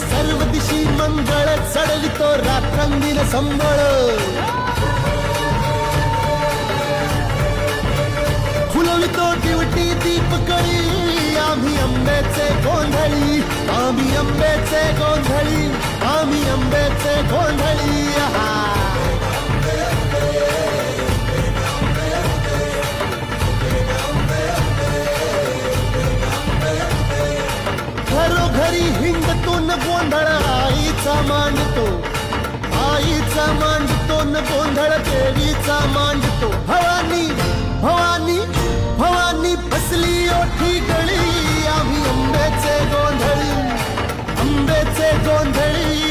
सर्व दिशी मंगळ चढवितो रात्रंदिन संबळ फुलवितो दिवटी दीपकळी आम्ही आंब्याचे गोंधळी आम्ही आंब्याचे गोंधळी आम्ही आंब्याचे गोंधळी घरोघरी हिंडतो गोंधळ आईचा मांडतो. आईचा मांडतो न गोंधळ देवीचा मांडतो. भवानी भवानी भवानी फसली ओठी गळी. आम्ही आंब्याचे गोंधळी आंब्याचे गोंधळी.